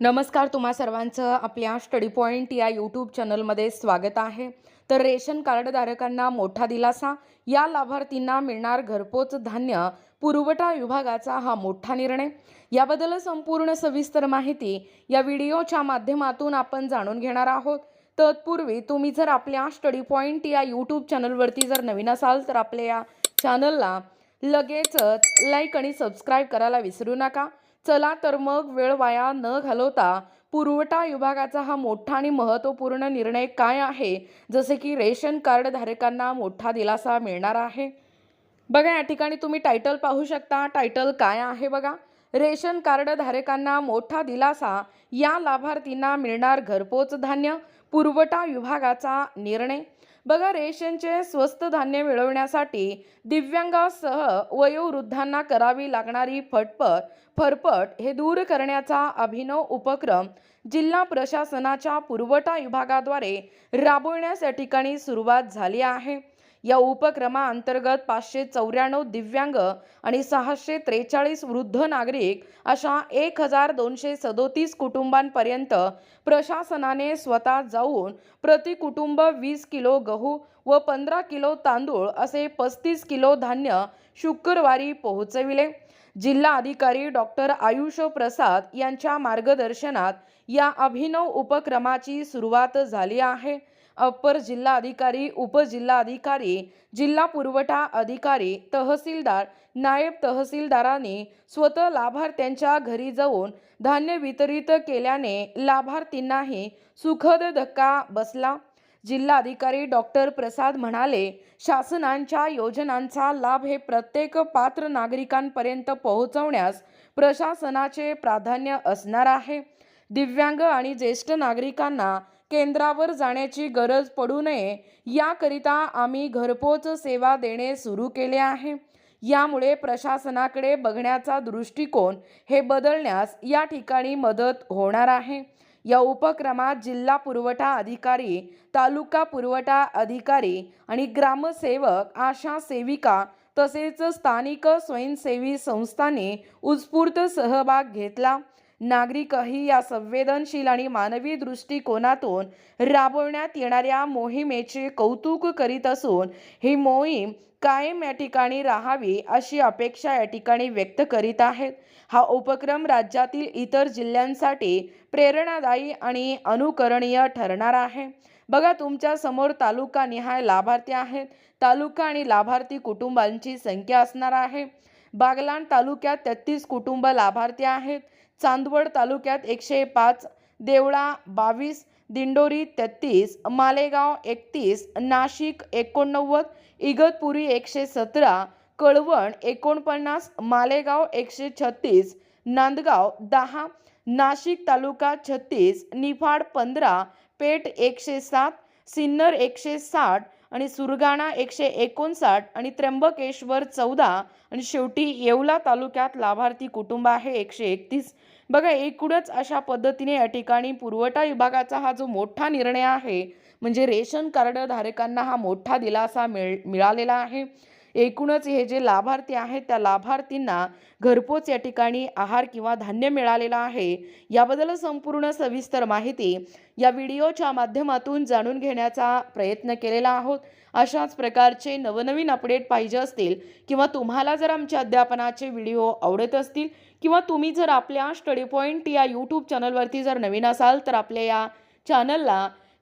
नमस्कार तुम्हा सर्वांचं आपल्या स्टडी पॉईंट या यूट्यूब चॅनलमध्ये स्वागत आहे. तर रेशन कार्डधारकांना मोठा दिलासा या लाभार्थींना मिळणार घरपोच धान्य पुरवठा विभागाचा हा मोठा निर्णय. याबद्दल संपूर्ण सविस्तर माहिती या व्हिडिओच्या माध्यमातून आपण जाणून घेणार आहोत. तत्पूर्वी तुम्ही जर आपल्या स्टडी पॉईंट या यूट्यूब चॅनलवरती जर नवीन असाल तर आपल्या या चॅनलला लगेचच लाईक आणि सबस्क्राईब करायला विसरू नका. चला तर मग वेळ वाया न घालवता पुरवठा विभागाचा हा मोठा आणि महत्त्वपूर्ण निर्णय काय आहे? जसे की रेशन कार्ड धारकांना मोठा दिलासा मिळणार आहे. बघा या ठिकाणी तुम्ही टायटल पाहू शकता. टायटल काय आहे बघा? रेशन कार्ड धारकांना मोठा दिलासा या लाभार्थींना मिळणार घरपोच धान्य पुरवठा विभागाचा निर्णय. बघा रेशनचे स्वस्त धान्य मिळवण्यासाठी दिव्यांगासह वयोवृद्धांना करावी लागणारी फटपट फरफट हे दूर करण्याचा अभिनव उपक्रम जिल्हा प्रशासनाच्या पुरवठा विभागाद्वारे राबवण्यास या ठिकाणी सुरुवात झाली आहे. या उपक्रमाअंतर्गत पाचशे चौऱ्याण्णव दिव्यांग आणि सहाशे त्रेचाळीस वृद्ध नागरिक अशा एक हजार दोनशे सदोतीस कुटुंबांपर्यंत प्रशासनाने स्वतः जाऊन प्रति कुटुंब वीस किलो गहू व पंधरा किलो तांदूळ असे पस्तीस किलो धान्य शुक्रवारी पोहोचविले. जिल्हा अधिकारी डॉक्टर आयुष प्रसाद यांच्या मार्गदर्शनात या अभिनव उपक्रमाची सुरुवात झाली आहे. अप्पर जिल्हाधिकारी उपजिल्हाधिकारी जिल्हा पुरवठा अधिकारी तहसीलदार नायब तहसीलदारांनी स्वतः लाभार्थ्यांच्या घरी जाऊन धान्य वितरित केल्याने लाभार्थींनाही सुखद धक्का बसला. जिल्हाधिकारी डॉक्टर प्रसाद म्हणाले शासनांच्या योजनांचा लाभ हे प्रत्येक पात्र नागरिकांपर्यंत पोहोचवण्यास प्रशासनाचे प्राधान्य असणार आहे. दिव्यांग आणि ज्येष्ठ नागरिकांना केंद्रावर जाण्याची गरज पडू नये याकरिता आम्ही घरपोच सेवा देणे सुरू केले आहे. यामुळे प्रशासनाकडे बघण्याचा दृष्टिकोन हे बदलण्यास या ठिकाणी मदत होणार आहे. या उपक्रमात जिल्हा पुरवठा अधिकारी तालुका पुरवठा अधिकारी आणि ग्रामसेवक आशा सेविका तसेच स्थानिक स्वयंसेवी संस्थांनी उत्स्फूर्त सहभाग घेतला. नागरिकही या संवेदनशील आणि मानवी दृष्टिकोनातून राबवण्यात येणाऱ्या मोहिमेचे कौतुक करीत असून ही मोहीम कायम या ठिकाणी राहावी अशी अपेक्षा या ठिकाणी व्यक्त करीत आहेत. हा उपक्रम राज्यातील इतर जिल्ह्यांसाठी प्रेरणादायी आणि अनुकरणीय ठरणार आहे. बघा तुमच्यासमोर तालुका निहाय लाभार्थी आहेत. तालुका आणि लाभार्थी कुटुंबांची संख्या असणार आहे. बागलाण तालुक्यात तेहतीस कुटुंब लाभार्थी आहेत. चांदवड तालुक्यात एकशे पाच देवळा बावीस दिंडोरी तेहतीस मालेगाव एकतीस नाशिक एकोणनव्वद इगतपुरी एकशे सतरा कळवण एकोणपन्नास मालेगाव एकशे छत्तीस नांदगाव दहा नाशिक तालुका छत्तीस निफाड पंधरा पेठ एकशे सात सिन्नर एकशे साठ आणि सुरगाणा एकशे एकोणसाठ आणि त्र्यंबकेश्वर चौदा आणि शेवटी येवला तालुक्यात लाभार्थी कुटुंब आहे एकशे एकतीस. बघा एकूणच अशा पद्धतीने या ठिकाणी पुरवठा विभागाचा हा जो मोठा निर्णय आहे म्हणजे रेशन कार्ड धारकांना हा मोठा दिलासा मिळ मिळालेला आहे. एकूणच हे जे लाभार्थी आहेत त्या लाभार्थींना घरपोच या ठिकाणी आहार किंवा धान्य मिळालेलं आहे. याबद्दल संपूर्ण सविस्तर माहिती या व्हिडिओच्या माध्यमातून जाणून घेण्याचा प्रयत्न केलेला आहोत. अशाच प्रकारचे नवनवीन अपडेट पाहिजे असतील किंवा तुम्हाला जर आमच्या अध्यापनाचे व्हिडिओ आवडत असतील किंवा तुम्ही जर आपल्या स्टडी पॉईंट या यूट्यूब चॅनलवरती जर नवीन असाल तर आपल्या या चॅनलला